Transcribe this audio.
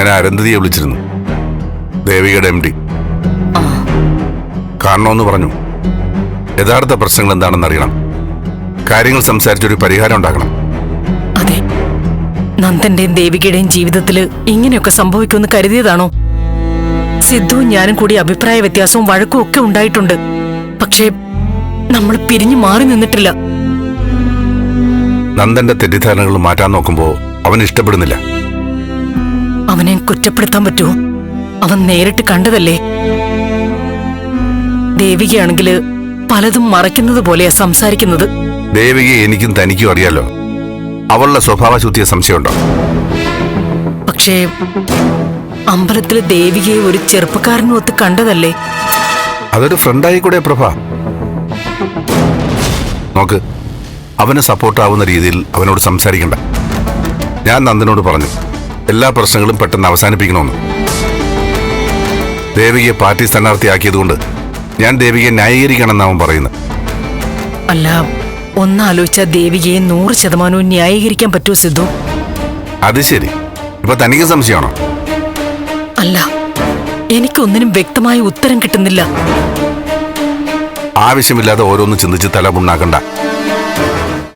ഞാൻ അരന്ധതിയെ വിളിച്ചിരുന്നു. ദേവികയുടെ M D കാണണമെന്ന് പറഞ്ഞു. യഥാർത്ഥ പ്രശ്നങ്ങൾ എന്താണെന്ന് അറിയണം. കാര്യങ്ങൾ സംസാരിച്ചൊരു പരിഹാരം ഉണ്ടാക്കണം. അതെ. നന്ദന്റെയും ദേവികയുടെയും ജീവിതത്തിൽ ഇങ്ങനെയൊക്കെ സംഭവിക്കുമെന്ന് കരുതിയതാണോ? സിദ്ധുവും ഞാനും കൂടി അഭിപ്രായ വ്യത്യാസവും വഴക്കും ഒക്കെ ഉണ്ടായിട്ടുണ്ട്. പക്ഷേ നമ്മൾ പിരിഞ്ഞു മാറി നിന്നിട്ടില്ല. നന്ദന്റെ തെറ്റിദ്ധാരണകൾ മാറ്റാൻ നോക്കുമ്പോൾ അവൻ ഇഷ്ടപ്പെടുന്നില്ല. കുറ്റപ്പെടുത്താൻ പറ്റുമോ? അവൻ നേരിട്ട് കണ്ടതല്ലേ? ദേവികയാണെങ്കിൽ പലതും മറയ്ക്കുന്നത് പോലെയാ സംസാരിക്കുന്നത്. ദേവികയെ എനിക്കും തനിക്കും അറിയാലോ. അവളുടെ സ്വഭാവശുദ്ധിയെ സംശയമുണ്ടോ? പക്ഷേ അമ്പലത്തിൽ ദേവികയെ ഒരു ചെറുപ്പക്കാരനും ഒത്ത് കണ്ടതല്ലേ? അതൊരു ഫ്രണ്ടായി കൂടെ പ്രഭ. നോക്ക് അവന് സപ്പോർട്ടാവുന്ന രീതിയിൽ അവനോട് സംസാരിക്കണ്ട. ഞാൻ നന്ദനോട് പറഞ്ഞു. എല്ലാ പ്രശ്നങ്ങളും പെട്ടെന്ന് അവസാനിപ്പിക്കണമെന്ന്. ദേവികയെ പാർട്ടി സ്ഥാനാർത്ഥിയാക്കിയതുകൊണ്ട് ഞാൻ ദേവികയെ ന്യായീകരിക്കണമെന്ന് അവൻ പറയുന്നു അല്ല ഒന്നാലോചിച്ച ദേവികയെ നൂറ് ശതമാനവും ന്യായീകരിക്കാൻ പറ്റുമോ സിദ്ധു? അത് ശരി. ഇപ്പൊ തനിക്ക് സംശയമാണോ? അല്ല എനിക്കൊന്നിനും വ്യക്തമായ ഉത്തരം കിട്ടുന്നില്ല. ആവശ്യമില്ലാതെ ഓരോന്ന് ചിന്തിച്ച് തല പുണ്ണാക്കണ്ട.